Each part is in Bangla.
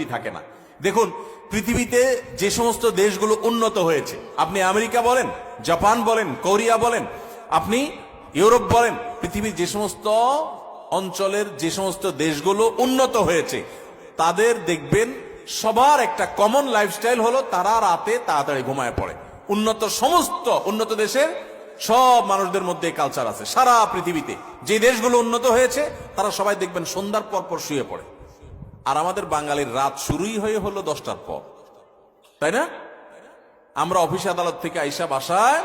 প্রোডাক্টিভিটি থাকে না। দেখুন, পৃথিবীতে যে সমস্ত দেশগুলো উন্নত হয়েছে, আপনি আমেরিকা বলেন, জাপান বলেন, কোরিয়া বলেন, আপনি ইউরোপ বলেন, পৃথিবীর যে সমস্ত অঞ্চলের যে সমস্ত দেশগুলো উন্নত হয়েছে, তাদের দেখবেন সবার একটা কমন লাইফস্টাইল হলো তারা রাতে তাড়াতাড়ি ঘুমায় পড়ে। উন্নত সমস্ত, উন্নত দেশের সব মানুষদের মধ্যে কালচার আছে, সারা পৃথিবীতে। যে দেশগুলো উন্নত হয়েছে, তারা সবাই দেখবেন সন্ধ্যার পর পর শুয়ে পড়ে। আর আমাদের বাঙালির রাত শুরুই হয়ে হলো দশটার পর। তাই না? আমরা অফিস আদালত থেকে আইসা বাসায়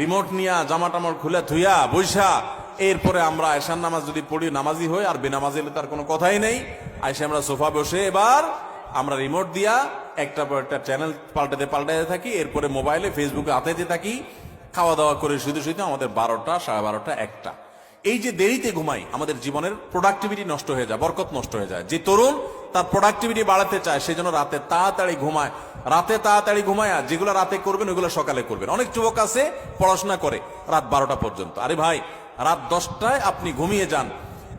রিমোট নিয়া জামা টামার খুলে ধুইয়া বৈশা এরপরে আমরা এশার নামাজ যদি পড়ি নামাজি হই আর বেনামাজি হলে তার কোনো কথাই নেই। আইসা আমরা সোফা বসে এবার আমরা রিমোট দিয়া একটা পর একটা চ্যানেল পাল্টাতে পাল্টাতে থাকি, এরপরে মোবাইলে, ফেসবুকে হাতাইতে থাকি। খাওয়া দাওয়া করে শুধু শুধু আমাদের বারোটা, সাড়ে বারোটা, একটা। এই যে দেরিতে ঘুমাই, আমাদের জীবনের প্রোডাক্টিভিটি নষ্ট হয়ে যায়, বরকত নষ্ট হয়ে যায়। যে তরুণ তার প্রোডাক্টিভিটি বাড়াতে চায় সেই জন্য রাতে তাড়াতাড়ি ঘুমায়। রাতে তাড়াতাড়ি ঘুমায় আর যেগুলো রাতে করবেন, ওইগুলো সকালে করবেন। অনেক যুবক আছে, পড়াশোনা করে রাত বারোটা পর্যন্ত। আরে ভাই, রাত দশটায় আপনি ঘুমিয়ে যান।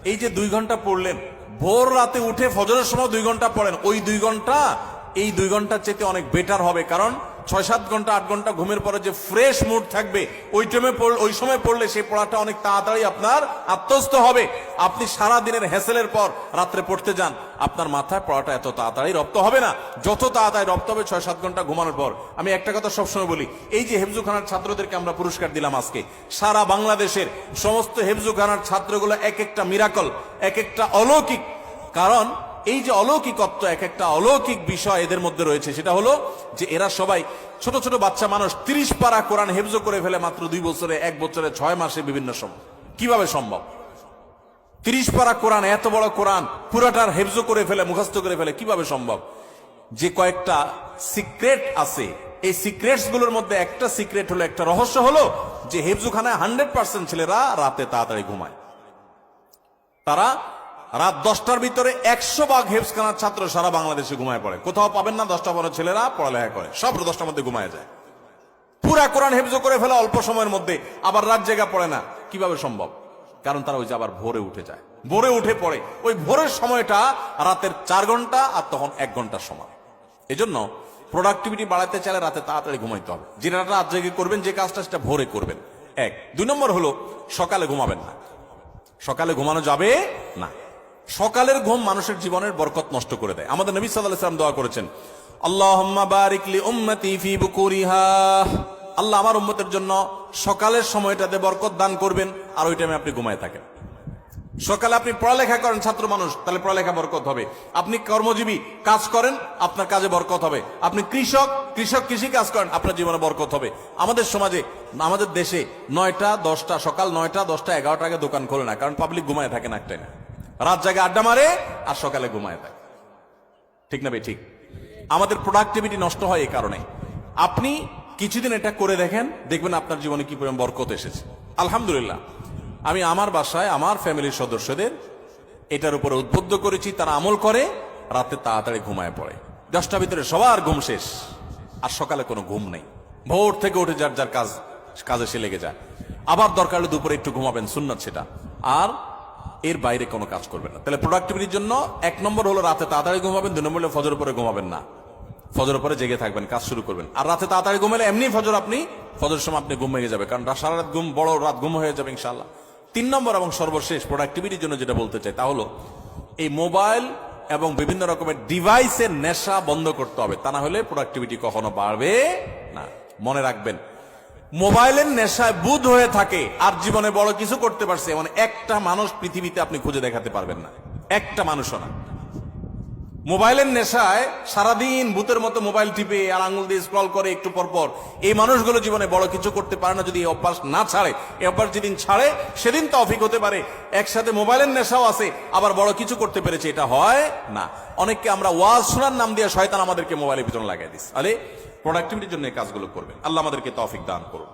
এই যে দুই ঘণ্টা পড়লেন, ভোর রাতে উঠে ফজরের সময় দুই ঘণ্টা পড়েন। ওই দুই ঘণ্টা, এই দুই ঘণ্টার চেয়ে অনেক বেটার হবে। কারণ ছয় সাত ঘণ্টা, আট ঘণ্টা ঘুমের পরে যে ফ্রেশ মুড থাকবে, ওই টাইমে ওই সময় পড়লে সেই পড়াটা অনেক তাড়াতাড়ি আপনার আত্মস্থ হবে। আপনি সারা দিনের হ্যাসেলের পর রাত্রে পড়তে যান, আপনার মাথায় পড়াটা এত তাড়াতাড়ি রপ্ত হবে না। যত তাড়াতাড়ি রপ্ত হবে ছয় সাত ঘণ্টা ঘুমানোর পর। আমি একটা কথা সবসময় বলি, এই যে হেফজুখানার ছাত্রদেরকে আমরা পুরস্কার দিলাম আজকে, সারা বাংলাদেশের সমস্ত হেফজুখানার ছাত্রগুলো এক একটা মিরাকল এক একটা অলৌকিক। কারণ এই যে অলৌকিকত্ব, এক একটা অলৌকিক বিষয় এদের মধ্যে রয়েছে, সেটা হলো যে এরা সবাই ছোট ছোট বাচ্চা মানুষ, তিরিশ পারা কোরআন হেফজ করে ফেলে মাত্র দুই বছরে, এক বছরে ছয় মাসে বিভিন্ন সময়। কীভাবে সম্ভব? তিরিশ পারা কোরআন, এত বড় কোরআন, পুরাটার হেফজ করে ফেলে, মুখস্থ করে ফেলে, কীভাবে সম্ভব? যে কয়েকটা সিক্রেট আছে, এই সিক্রেটসগুলোর মধ্যে একটা সিক্রেট হলো, একটা রহস্য হলো যে হেফজুখানায় হান্ড্রেড পার্সেন্ট ছেলেরা রাতে তাড়াতাড়ি ঘুমায়। তারা রাত দশটার ভিতরে একশো ভাগ হেফসখানার ছাত্র সারা বাংলাদেশে ঘুমায় পড়ে। কোথাও পাবেন না, দশটা বড় ছেলেরা পড়ালেখা করে। সব দশটার মধ্যে ঘুমায় যায়। পুরা কোরআন হেফজ করে ফেলে অল্প সময়ের মধ্যে, আবার রাত জায়গা পড়ে না। কীভাবে সম্ভব? কারণ তারা ওই যে আবার ভোরে উঠে যায়। ভোরে উঠে পড়ে। ওই ভোরের সময়টা রাতের চার ঘণ্টা আর তখন এক ঘণ্টার সময়। এজন্য প্রোডাক্টিভিটি বাড়াতে চাইলে রাতে তাড়াতাড়ি ঘুমাইতে হবে। যেটা রাত জেগে করবেন, যে কাজটা সেটা ভোরে করবেন। এক। দুই নম্বর হলো, সকালে ঘুমাবেন না। সকালে ঘুমানো যাবে না। সকালের ঘুম মানুষের জীবনের বরকত নষ্ট করে দেয়। আমাদের নবী আলাইহি সাল্লাম দোয়া করেছেন, আল্লাহুম্মা বারিক লি উম্মতি ফি বুকুরিহা। আল্লাহ আমার উম্মতের জন্য সকালের সময়টাতে বরকত দান করবেন, আর ওই টাইমে আপনি ঘুমায় থাকেন। সকালে আপনি পড়ালেখা করেন, ছাত্র মানুষ, তাহলে পড়ালেখা বরকত হবে। আপনি কর্মজীবী, কাজ করেন, আপনার কাজে বরকত হবে। আপনি কৃষক কৃষক কৃষি কাজ করেন, আপনার জীবনে বরকত হবে। আমাদের সমাজে, আমাদের দেশে নয়টা, দশটা, সকাল নয়টা, দশটা, এগারোটা আগে দোকান খোলে না, কারণ পাবলিক ঘুমায় থাকে না একটা রাত জায়গায় আড্ডা মারে আর সকালে ঘুমায় থাকে। ঠিক না ভাই? ঠিক। আমাদের প্রোডাক্টিভিটি নষ্ট হয় এই কারণে। আপনি কিছুদিন এটা করে দেখেন, দেখবেন আপনার জীবনে কি পরিমাণ বরকত এসেছে। আলহামদুলিল্লাহ। আমি আমার বাসায়, আমার ফ্যামিলির সদস্যদের এটার উপরে উদ্বুদ্ধ করেছি, তারা আমল করে, রাতে তাড়াতাড়ি ঘুমায় পড়ে। দশটা ভিতরে সবার ঘুম শেষ, আর সকালে কোনো ঘুম নেই। ভোর থেকে উঠে যার যার কাজ, কাজে সে লেগে যায়। আবার দরকার হলে দুপুরে একটু ঘুমাবেন, সুন্নত সেটা। আর এর বাইরে কোনো কাজ করবেন না। তাহলে প্রোডাক্টিভিটির জন্য এক নম্বর হলো রাতে তাড়াতাড়ি ঘুমাবেন দুই নম্বর হলো ফজর পরে ঘুমাবেন না। ফজর পরে জেগে থাকবেন, কাজ শুরু করবেন। আর রাতে তাড়াতাড়ি ঘুমালে এমনি ফজর আপনি ফজর সময় আপনি ঘুম ভেঙে যাবে, কারণ সারা রাত ঘুম, বড় রাত ঘুম হয়ে যাবে ইনশাল্লাহ তিন নম্বর এবং সর্বশেষ প্রোডাক্টিভিটির জন্য যেটা বলতে চাই, তা হলো এই মোবাইল এবং বিভিন্ন রকমের ডিভাইসের নেশা বন্ধ করতে হবে। তা না হলে প্রোডাক্টিভিটি কখনো বাড়বে না। মনে রাখবেন মোবাইলের নেশায় বুধ হয়ে থাকে, আর জীবনে বড় কিছু করতে পারছে মানে একটা মানুষ পৃথিবীতে আপনি খুঁজে দেখাতে পারবেন না। একটা মানুষও না। মোবাইলের নেশায় সারাদিন ভূতের মতো মোবাইল টিপে আর আঙুল দিয়ে স্ক্রল করে একটু পর পর। এই মানুষগুলো জীবনে বড় কিছু করতে পারে না যদি এই অভ্যাস না ছাড়ে। এই অভ্যাস যেদিন ছাড়ে, সেদিন তো অফিক হতে পারে। একসাথে মোবাইলের নেশাও আছে, আবার বড় কিছু করতে পেরেছে, এটা হয় না। অনেককে আমরা ওয়াজ শোনার নাম দিয়ে শয়তান আমাদেরকে মোবাইলের ভিতরে লাগাই দিস আরে প্রোডাক্টিভিটির জন্য কাজগুলো করবেন। আল্লাহ আমাদেরকে তৌফিক দান করুন।